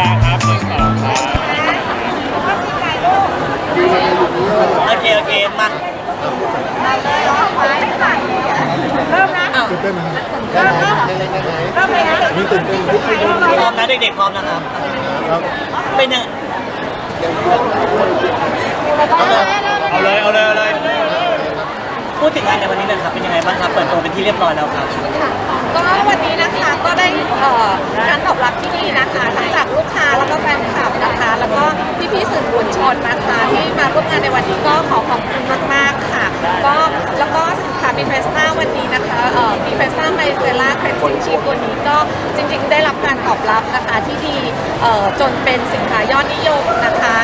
กางครับหนึ่งสองสามโอเค โอเค มาเริ่มนะเต้นไหมเรับได้ไหมไเริ่มได้ไหมนี่ตื่นเต้นไหมพร้อมนะเด็กๆพร้อมนะครับ ครับเป็นยังเอาเลยเอาเลยเอาเลยพูดถึงงานในวันนี้หน่อยครับเป็นยังไงบ้างครับ เปิดตัวเป็นที่เรียบร้อยแล้วครับ ก็ การตอบรับที่ดีนะคะทั้งจากลูกค้าแล้วก็แฟนคลับนะคะ แล้วก็พี่ๆสื่อมวลชนนะคะ ที่มาร่วมงานในวันนี้ก็ขอขอบคุณมากๆค่ะก็แล้วก็สินค้าบีเฟสต้าวันนี้นะคะเอ่อบีเฟสต้าไมเซล่าแครซิงชีตัวนี้ก็จริงๆ ได้รับการตอบรับนะคะที่ดีเอ่อจนเป็นสินค้ายอดนิยมนะคะ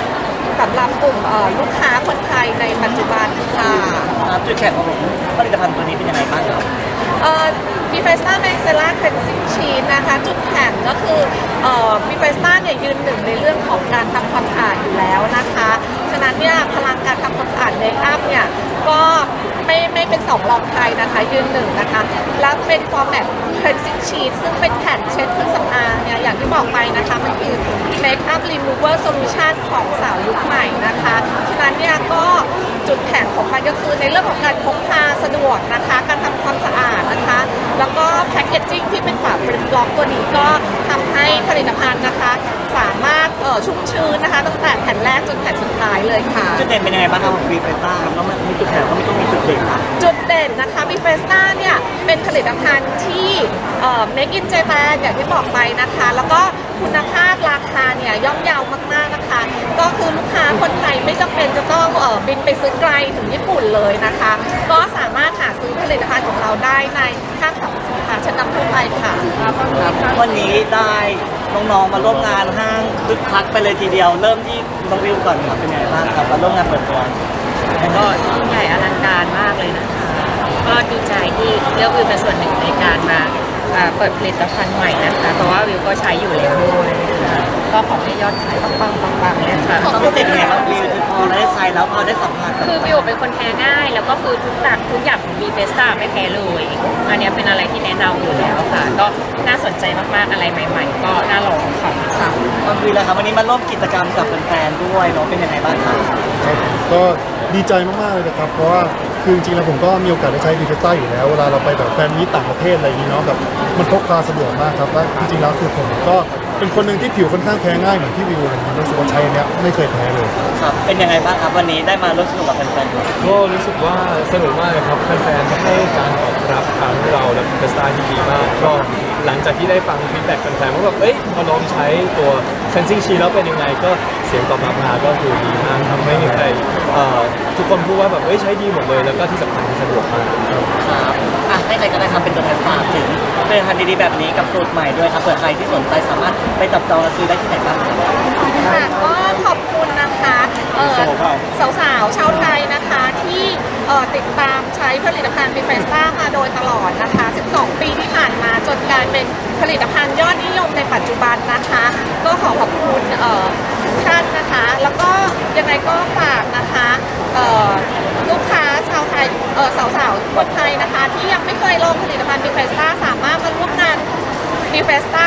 สำหรับกลุ่มเอ่อลูกค้าคนไทยในปัจจุบันค่ะ ครับจุดแข็งของผลิตภัณฑ์ตัวนี้เป็นยังไงบ้างครับ เอ่อ บีเฟสต้าแมกเซล่าเคลนซิ่งชีนนะคะ จุดแข็งก็คือเอ่อบีเฟสต้าเนี่ยยืนหนึ่งในเรื่องของการทำความสะอาดอยู่แล้วนะคะ ฉะนั้นเนี่ยพลังการทำความสะอาดเมคอัพเนี่ยก็ไม่ไม่เป็นสองรองใครนะคะยืนหนึ่งนะคะ แล้วเป็นฟอร์แมตเคลนซิ่งชีทซึ่งเป็นแผ่นเช็ดเครื่องสำอางเนี่ยอย่างที่บอกไปนะคะมันคือเมคอัพรีมูเวอร์โซลูชันของสาวยุคใหม่นะคะ ฉะนั้นเนี่ยก็จุดแข็งของมันก็คือในเรื่องของการพกพาสะดวกนะคะการทำ ลิตภัณฑ์นะคะ สามารถเอ่อชุ่มชื้นนะคะ ตั้งแต่แผ่นแรกจนแผ่นสุดท้ายเลยค่ะ จุดเด่นเป็นยังไงบ้างครับของบีเฟต้าครับแล้วมันมีจุดแข็งก็ไม่ต้องมีจุดเด่นครับ จุดเด่นนะคะบิเฟสตาเนี่ยเป็นผลิตภัณฑ์ที่เอ่อ make in Japan อย่างที่บอกไปนะคะ แล้วก็คุณภาพราคาเนี่ยย่อมเยาวมากๆนะคะ ก็คือลูกค้าคนไทยไม่จำเป็นจะต้องเอ่อบินไปซื้อไกลถึงญี่ปุ่นเลยนะคะ ก็สามารถหาซื้อผลิตภัณฑ์ของเราได้ในห้างสรรพสินค้าชั้นนำทั่วไปค่ะครับวันนี้ได้ น้องๆ มาร่วมงานห้างคึกคักไปเลยทีเดียว เริ่มที่น้องวิวก่อนครับเป็นไงบ้างครับมาร่วมงานเปิดตัวก็ยิ่งใหญ่อลังการมากเลยนะคะก็ดีใจที่เลือกวิวเป็นส่วนหนึ่งในการมาเปิดผลิตภัณฑ์ใหม่นะคะเพราะว่าวิวก็ใช้อยู่แล้วด้วยนะคะ ก็ขอให้ยอดขายปังๆปังๆเลยค่ะความพิเศษเป็นยังไงบ้างวิวที่พอได้ใช้แล้วพอได้สัมผัสกับคือวิวเป็นคนแพ้ง่าย แล้วก็คือทุกอย่างทุกอย่างของบีเฟสตาไม่แพ้เลย อันเนี้ยเป็นอะไรที่แนะนำอยู่แล้วค่ะ ก็น่าสนใจมากๆอะไรใหม่ ๆ ก็น่าลองค่ะครับความวิวแล้วครับวันนี้มาร่วมกิจกรรมกับแฟนๆด้วยเนาะเป็นยังไงบ้างครับครับก็ดีใจมากๆเลยนะครับ เพราะว่าคือจริงๆแล้วผมก็มีโอกาสได้ใช้ดีเฟสต้าอยู่แล้ว เวลาเราไปแบบแฟนมีตต่างประเทศอะไรอย่างนี้เนาะแบบมันพกพาสะดวกมากครับและจริงๆแล้วคือผมก็เป็นคนหนึ่งที่ผิวค่อนข้างแพ้ง่ายเหมือนพี่วิวเลยผมรู้สึกว่าใช้อันเนี้ยไม่เคยแพ้เลย ครับเป็นยังไงบ้างครับวันนี้ได้มาร่วมสนุกกับแฟนๆครับก็รู้สึกว่าสนุกมากเลยครับแฟนๆให้การตอบรับทางเราและเฟสตาที่ดีมาก ก็หลังจากที่ได้ฟังฟีดแบ็กแฟนๆว่าแบบเอ้ยพอลองใช้ตัว Cleansing Sheet แล้วเป็นยังไงก็เสียงตอบรับมาก็คือดีมากทำให้มีใครเอ่อทุกคนพูดว่าแบบเอ้ยใช้ดีหมดเลย แล้วก็ที่สำคัญคือสะดวกมาก ครับครับอะให้ใครก็ได้ครับเป็นตัวแทนฝากถึงผลิตภัณฑ์ดีๆแบบนี้กับสูตรใหม่ด้วยครับเผื่อใครที่สนใจสามารถไปจับจองและซื้อได้ที่ไหนบ้างครับ ค่ะก็ขอบคุณนะคะเอ่อสาวๆชาวไทยนะคะที่เอ่อติดตามใช้ผลิตภัณฑ์บิเฟสต้ามาโดยตลอดนะคะ 12 ปีที่ผ่านมาจนกลายเป็นผลิตภัณฑ์ยอดนิยมในปัจจุบันนะคะ ก็ขอขอบคุณเอ่อทุกท่านนะคะ แล้วก็ยังไงก็ฝากนะคะเอ่อลูกค้าชาวไทยเอ่อสาวๆ ค นไทยนะคะ ที่ยังไม่เคยลองผลิตภัณฑ์บิเฟสต้าสามารถมาร่วมงานมีเฟสต้า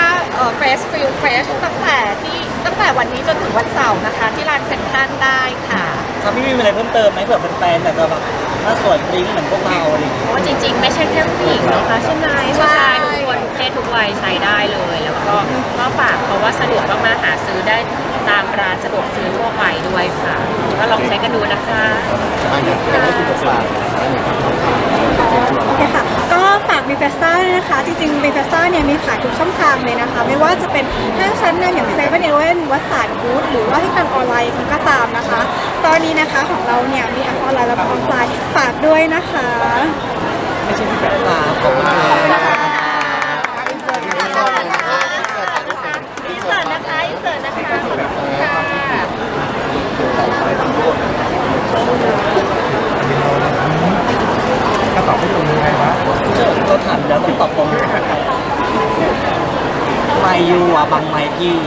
เฟสฟิลเฟสตั้งแต่ที่ตั้งแต่วันนี้จนถึงวันเสาร์นะคะ ที่ร้านเซ็นทรัลได้ค่ะครับพี่มีอะไรเพิ่มเติมไหมเผื่อแฟนๆอยากจะแบบถ้าสวยบริ้งเหมือนพวกเราอะไรอย่างเงี้ยเพราะว่าจริงๆ ไม่ใช่แค่ผู้หญิงนะคะใช่ไหมผู้ชายทุกคนเพศทุกวัยใช้ได้เลย แล้วก็ก็ฝากเพราะว่าสะดวกมากๆหาซื้อได้ตามร้านสะดวกซื้อทั่วไปด้วยค่ะ ก็ลองใช้กันดูนะคะ โอเคค่ะ ก็ฝากบีเฟสต้าด้วยนะคะ จริงๆบีเฟสต้าเนี่ยมีขายทุกช่องทางเลยนะคะ ไม่ว่าจะเป็นห้างชั้นนำอย่างเซเว่นเอเว่นวัดสารบูธหรือว่าที่ทางออนไลน์ก็ตามนะคะ ตอนนี้นะคะของเราเนี่ยมีทั้งออนไลน์และออฟไลน์ฝากด้วยนะคะครับขอบคุณค่ะบ อินเสิร์ตนะคะอินเสิร์ตนะคะขอบคุณค่ะ ถ้าตอบไม่ตรงยังไงวะ เราถามแล้ วต้องตอบตรงไมยูอะบังไมพี่